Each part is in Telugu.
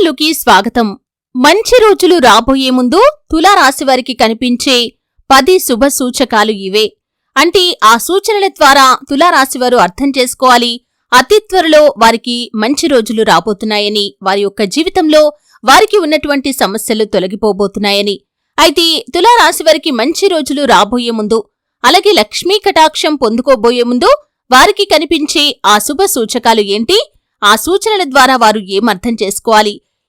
ఛానల్లోకి స్వాగతం. మంచి రోజులు రాబోయే ముందు తులారాశి వారికి కనిపించే పది శుభ సూచకాలు ఇవే. అంటే ఆ సూచనల ద్వారా తులారాశివారు అర్థం చేసుకోవాలి. అతి త్వరలో వారికి మంచి రోజులు రాబోతున్నాయని వారి యొక్క జీవితంలో వారికి ఉన్నటువంటి సమస్యలు తొలగిపోబోతున్నాయని. అయితే తులారాశి వారికి మంచి రోజులు రాబోయే ముందు అలాగే లక్ష్మీ కటాక్షం పొందుకోబోయే ముందు వారికి కనిపించే ఆ శుభ సూచకాలు ఏంటి? ఆ సూచనల ద్వారా వారు ఏమర్థం చేసుకోవాలి?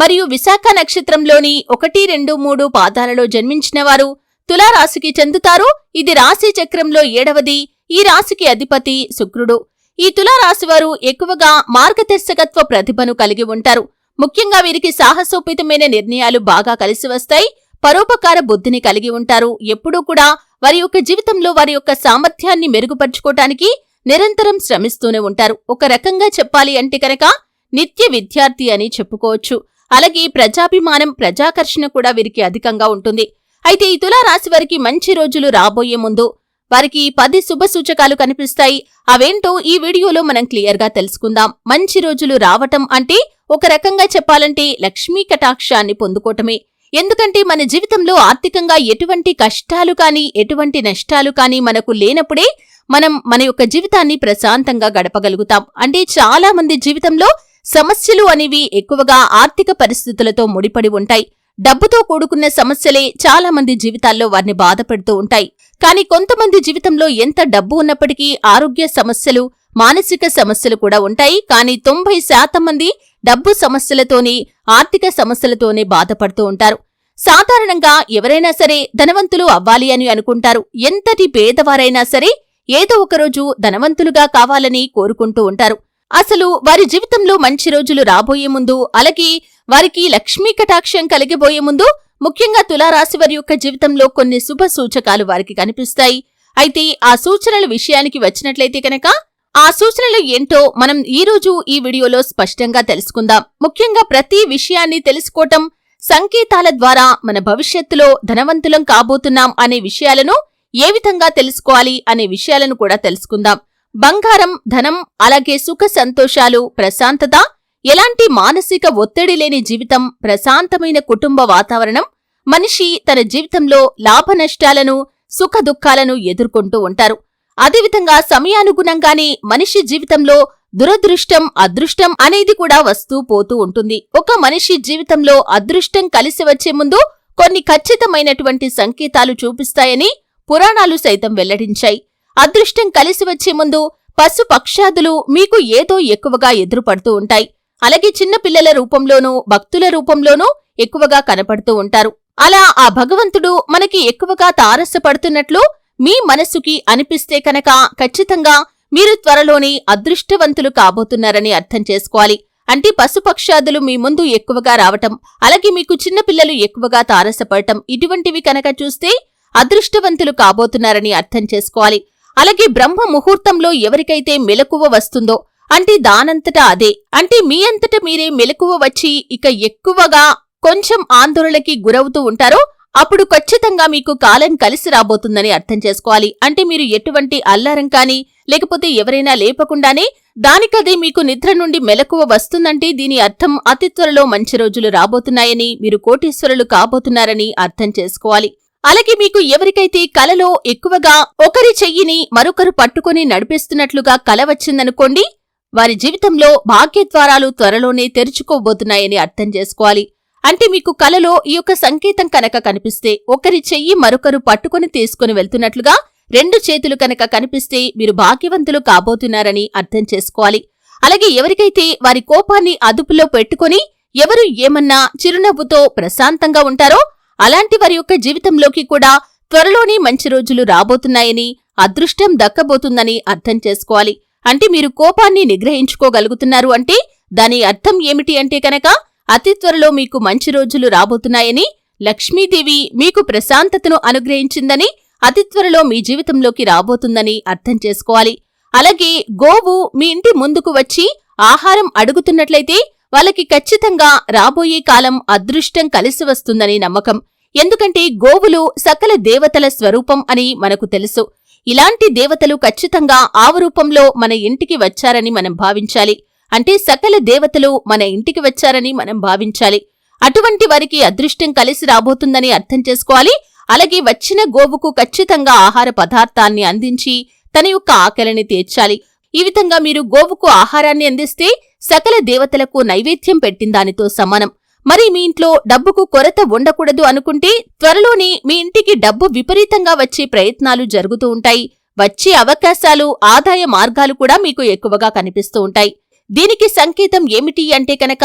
మరియు విశాఖ నక్షత్రంలోని ఒకటి రెండు మూడు పాదాలలో జన్మించిన వారు తులారాశికి చెందుతారు. ఇది రాశి చక్రంలో ఏడవది. ఈ రాశికి అధిపతి శుక్రుడు. ఈ తులారాశివారు ఎక్కువగా మార్గదర్శకత్వ ప్రతిభను కలిగి ఉంటారు. ముఖ్యంగా వీరికి సాహసోపేతమైన నిర్ణయాలు బాగా కలిసి వస్తాయి. పరోపకార బుద్ధిని కలిగి ఉంటారు. ఎప్పుడూ కూడా వారి యొక్క జీవితంలో వారి యొక్క సామర్థ్యాన్ని మెరుగుపరుచుకోవటానికి నిరంతరం శ్రమిస్తూనే ఉంటారు. ఒక రకంగా చెప్పాలి అంటే కనుక నిత్య విద్యార్థి అని చెప్పుకోవచ్చు. అలాగే ప్రజాభిమానం ప్రజాకర్షణ కూడా వీరికి అధికంగా ఉంటుంది. అయితే ఈ తులారాశి వారికి మంచి రోజులు రాబోయే ముందు వారికి పది శుభ సూచకాలు కనిపిస్తాయి. అవేంటో ఈ వీడియోలో మనం క్లియర్గా తెలుసుకుందాం. మంచి రోజులు రావటం అంటే ఒక రకంగా చెప్పాలంటే లక్ష్మీ కటాక్షాన్ని పొందుకోవటమే. ఎందుకంటే మన జీవితంలో ఆర్థికంగా ఎటువంటి కష్టాలు కానీ ఎటువంటి నష్టాలు కానీ మనకు లేనప్పుడే మనం మన యొక్క జీవితాన్ని ప్రశాంతంగా గడపగలుగుతాం. అంటే చాలా మంది జీవితంలో సమస్యలు అనేవి ఎక్కువగా ఆర్థిక పరిస్థితులతో ముడిపడి ఉంటాయి. డబ్బుతో కూడుకున్న సమస్యలే చాలా మంది జీవితాల్లో వారిని బాధపెడుతూ ఉంటాయి. కానీ కొంతమంది జీవితంలో ఎంత డబ్బు ఉన్నప్పటికీ ఆరోగ్య సమస్యలు మానసిక సమస్యలు కూడా ఉంటాయి. కానీ తొంభై శాతం మంది డబ్బు సమస్యలతోనే ఆర్థిక సమస్యలతోనే బాధపడుతూ ఉంటారు. సాధారణంగా ఎవరైనా సరే ధనవంతులు అవ్వాలి అని అనుకుంటారు. ఎంతటి పేదవారైనా సరే ఏదో ఒకరోజు ధనవంతులుగా కావాలని కోరుకుంటూ ఉంటారు. అసలు వారి జీవితంలో మంచి రోజులు రాబోయే ముందు అలాగే వారికి లక్ష్మీ కటాక్షం కలిగిపోయే ముందు ముఖ్యంగా తులారాశి వారి యొక్క జీవితంలో కొన్ని శుభ సూచకాలు వారికి కనిపిస్తాయి. అయితే ఆ సూచనల విషయానికి వచ్చినట్లయితే కనుక ఆ సూచనలు ఏంటో మనం ఈ రోజు ఈ వీడియోలో స్పష్టంగా తెలుసుకుందాం. ముఖ్యంగా ప్రతి విషయాన్ని తెలుసుకోవటం సంకేతాల ద్వారా మన భవిష్యత్తులో ధనవంతులం కాబోతున్నాం అనే విషయాలను ఏ విధంగా తెలుసుకోవాలి అనే విషయాలను కూడా తెలుసుకుందాం. బంగారం ధనం అలాగే సుఖ సంతోషాలు ప్రశాంతత ఎలాంటి మానసిక ఒత్తిడి లేని జీవితం ప్రశాంతమైన కుటుంబ వాతావరణం మనిషి తన జీవితంలో లాభ నష్టాలను సుఖ దుఃఖాలను ఎదుర్కొంటూ ఉంటారు. అదేవిధంగా సమయానుగుణంగానే మనిషి జీవితంలో దురదృష్టం అదృష్టం అనేది కూడా వస్తూ పోతూ ఉంటుంది. ఒక మనిషి జీవితంలో అదృష్టం కలిసి వచ్చే ముందు కొన్ని ఖచ్చితమైనటువంటి సంకేతాలు చూపిస్తాయని పురాణాలు సైతం వెల్లడించాయి. అదృష్టం కలిసి వచ్చే ముందు పశు పక్షాదులు మీకు ఏదో ఎక్కువగా ఎదురుపడుతూ ఉంటాయి. అలాగే చిన్నపిల్లల రూపంలోనూ భక్తుల రూపంలోనూ ఎక్కువగా కనపడుతూ ఉంటారు. అలా ఆ భగవంతుడు మనకి ఎక్కువగా తారసపడుతున్నట్లు మీ మనస్సుకి అనిపిస్తే కనుక ఖచ్చితంగా మీరు త్వరలోనే అదృష్టవంతులు కాబోతున్నారని అర్థం చేసుకోవాలి. అంటే పశుపక్షాదులు మీ ముందు ఎక్కువగా రావటం అలాగే మీకు చిన్నపిల్లలు ఎక్కువగా తారసపడటం ఇటువంటివి కనుక చూస్తే అదృష్టవంతులు కాబోతున్నారని అర్థం చేసుకోవాలి. అలాగే బ్రహ్మ ముహూర్తంలో ఎవరికైతే మెలకువ వస్తుందో అంటే దానంతటా అదే. అంటే మీ అంతట మీరే మెలకువ వచ్చి ఇక ఎక్కువగా కొంచెం ఆందోళనకి గురవుతూ ఉంటారో అప్పుడు ఖచ్చితంగా మీకు కాలం కలిసి రాబోతుందని అర్థం చేసుకోవాలి. అంటే మీరు ఎటువంటి అల్లారం కానీ లేకపోతే ఎవరైనా లేపకుండానే దానికదే మీకు నిద్ర నుండి మెలకువ వస్తుందంటే దీని అర్థం అతి త్వరలో మంచి రోజులు రాబోతున్నాయని మీరు కోటీశ్వరులు కాబోతున్నారని అర్థం చేసుకోవాలి. అలాగే మీకు ఎవరికైతే కలలో ఎక్కువగా ఒకరి చెయ్యిని మరొకరు పట్టుకుని నడిపిస్తున్నట్లుగా కల వచ్చిందనుకోండి వారి జీవితంలో భాగ్యద్వారాలు త్వరలోనే తెరుచుకోబోతున్నాయని అర్థం చేసుకోవాలి. అంటే మీకు కలలో ఈ యొక్క సంకేతం కనుక కనిపిస్తే ఒకరి చెయ్యి మరొకరు పట్టుకుని తీసుకుని వెళ్తున్నట్లుగా రెండు చేతులు కనుక కనిపిస్తే మీరు భాగ్యవంతులు కాబోతున్నారని అర్థం చేసుకోవాలి. అలాగే ఎవరికైతే వారి కోపాన్ని అదుపులో పెట్టుకుని ఎవరు ఏమన్నా చిరునవ్వుతో ప్రశాంతంగా ఉంటారో అలాంటి వారి యొక్క జీవితంలోకి కూడా త్వరలోనే మంచి రోజులు రాబోతున్నాయని అదృష్టం దక్కబోతుందని అర్థం చేసుకోవాలి. అంటే మీరు కోపాన్ని నిగ్రహించుకోగలుగుతున్నారు అంటే దాని అర్థం ఏమిటి అంటే కనుక అతి త్వరలో మీకు మంచి రోజులు రాబోతున్నాయని లక్ష్మీదేవి మీకు ప్రశాంతతను అనుగ్రహించిందని అతి త్వరలో మీ జీవితంలోకి రాబోతుందని అర్థం చేసుకోవాలి. అలాగే గోవు మీ ఇంటి ముందుకు వచ్చి ఆహారం అడుగుతున్నట్లయితే వాళ్ళకి ఖచ్చితంగా రాబోయే కాలం అదృష్టం కలిసి వస్తుందని నమ్మకం. ఎందుకంటే గోవులు సకల దేవతల స్వరూపం అని మనకు తెలుసు. ఇలాంటి దేవతలు ఖచ్చితంగా ఆవు రూపంలో మన ఇంటికి వచ్చారని మనం భావించాలి. అంటే సకల దేవతలు మన ఇంటికి వచ్చారని మనం భావించాలి. అటువంటి వారికి అదృష్టం కలిసి రాబోతుందని అర్థం చేసుకోవాలి. అలాగే వచ్చిన గోవుకు ఖచ్చితంగా ఆహార పదార్థాన్ని అందించి తన యొక్క ఆకలిని తీర్చాలి. ఈ విధంగా మీరు గోవుకు ఆహారాన్ని అందిస్తే సకల దేవతలకు నైవేద్యం పెట్టిందానితో సమానం. మరి మీ ఇంట్లో డబ్బుకు కొరత ఉండకూడదు అనుకుంటే త్వరలోనే మీ ఇంటికి డబ్బు విపరీతంగా వచ్చే ప్రయత్నాలు జరుగుతూ ఉంటాయి. వచ్చే అవకాశాలు ఆదాయ మార్గాలు కూడా మీకు ఎక్కువగా కనిపిస్తూ ఉంటాయి. దీనికి సంకేతం ఏమిటి అంటే కనుక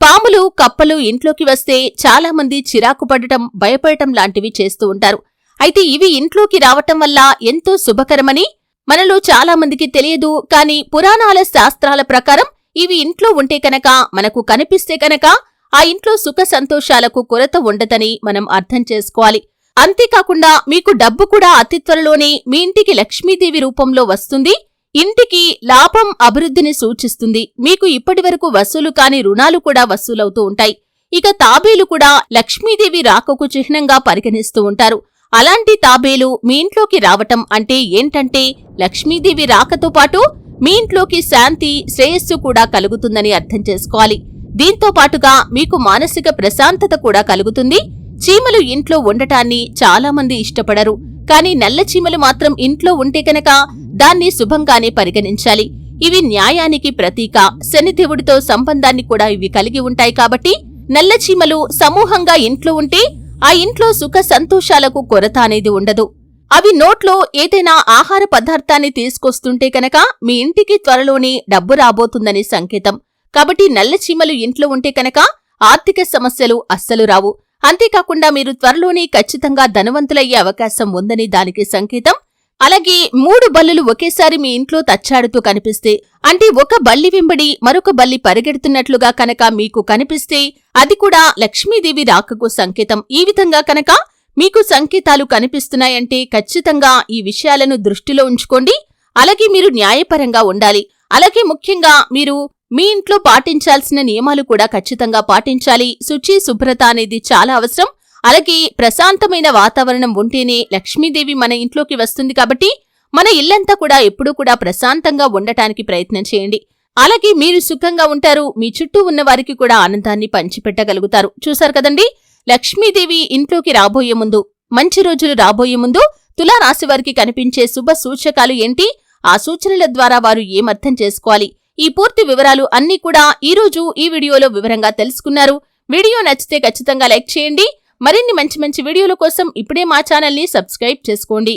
పాములు కప్పలు ఇంట్లోకి వస్తే చాలామంది చిరాకు పడటం భయపడటం లాంటివి చేస్తూ ఉంటారు. అయితే ఇవి ఇంట్లోకి రావటం వల్ల ఎంతో శుభకరమని మనలో చాలామందికి తెలియదు. కాని పురాణాల శాస్త్రాల ప్రకారం ఇవి ఇంట్లో ఉంటే కనుక మనకు కనిపిస్తే కనుక ఆ ఇంట్లో సుఖ సంతోషాలకు కొరత ఉండదని మనం అర్థం చేసుకోవాలి. అంతేకాకుండా మీకు డబ్బు కూడా అతి త్వరలోనే మీ ఇంటికి లక్ష్మీదేవి రూపంలో వస్తుంది. ఇంటికి లాభం అభివృద్ధిని సూచిస్తుంది. మీకు ఇప్పటివరకు వసూలు కాని రుణాలు కూడా వసూలవుతూ ఉంటాయి. ఇక తాబేలు కూడా లక్ష్మీదేవి రాకకు చిహ్నంగా పరిగణిస్తూ ఉంటారు. అలాంటి తాబేలు మీ ఇంట్లోకి రావటం అంటే ఏంటంటే లక్ష్మీదేవి రాకతో పాటు మీ ఇంట్లోకి శాంతి శ్రేయస్సు కూడా కలుగుతుందని అర్థం చేసుకోవాలి. దీంతో పాటుగా మీకు మానసిక ప్రశాంతత కూడా కలుగుతుంది. చీమలు ఇంట్లో ఉండటాన్ని చాలా మంది ఇష్టపడరు. కానీ నల్ల చీమలు మాత్రం ఇంట్లో ఉంటే కనుక దాన్ని శుభంగానే పరిగణించాలి. ఇవి న్యాయానికి ప్రతీక. శనిదేవుడితో సంబంధాన్ని కూడా ఇవి కలిగి ఉంటాయి కాబట్టి నల్ల చీమలు సమూహంగా ఇంట్లో ఉంటే ఆ ఇంట్లో సుఖ సంతోషాలకు కొరత అనేది ఉండదు. అవి నోట్లో ఏదైనా ఆహార పదార్థాన్ని తీసుకొస్తుంటే కనుక మీ ఇంటికి త్వరలోనే డబ్బు రాబోతుందని సంకేతం. కాబట్టి నల్ల చీమలు ఇంట్లో ఉంటే కనుక ఆర్థిక సమస్యలు అస్సలు రావు. అంతేకాకుండా మీరు త్వరలోనే ఖచ్చితంగా ధనవంతులయ్యే అవకాశం ఉందని దానికి సంకేతం. అలాగే మూడు బల్లులు ఒకేసారి మీ ఇంట్లో తచ్చాడుతూ కనిపిస్తే అంటే ఒక బల్లి వెంబడి మరొక బల్లి పరిగెడుతున్నట్లుగా కనుక మీకు కనిపిస్తే అది కూడా లక్ష్మీదేవి రాకకు సంకేతం. ఈ విధంగా కనుక మీకు సంకేతాలు కనిపిస్తున్నాయంటే ఖచ్చితంగా ఈ విషయాలను దృష్టిలో ఉంచుకోండి. అలాగే మీరు న్యాయపరంగా ఉండాలి. అలాగే ముఖ్యంగా మీరు మీ ఇంట్లో పాటించాల్సిన నియమాలు కూడా ఖచ్చితంగా పాటించాలి. శుచి శుభ్రత అనేది చాలా అవసరం. అలాగే ప్రశాంతమైన వాతావరణం ఉంటేనే లక్ష్మీదేవి మన ఇంట్లోకి వస్తుంది కాబట్టి మన ఇల్లంతా కూడా ఎప్పుడూ కూడా ప్రశాంతంగా ఉండటానికి ప్రయత్నం చేయండి. అలాగే మీరు సుఖంగా ఉంటారు. మీ చుట్టూ ఉన్న వారికి కూడా ఆనందాన్ని పంచిపెట్టగలుగుతారు. చూశారు కదండి? లక్ష్మీదేవి ఇంట్లోకి రాబోయే ముందు మంచి రోజులు రాబోయే ముందు తులారాశి వారికి కనిపించే శుభ సూచకాలు ఏంటి? ఆ సూచనల ద్వారా వారు ఏమర్థం చేసుకోవాలి? ఈ పూర్తి వివరాలు అన్నీ కూడా ఈ రోజు ఈ వీడియోలో వివరంగా తెలుసుకున్నారు. వీడియో నచ్చితే ఖచ్చితంగా లైక్ చేయండి. మరిన్ని మంచి మంచి వీడియోల కోసం ఇప్పుడే మా ఛానల్ని సబ్స్క్రైబ్ చేసుకోండి.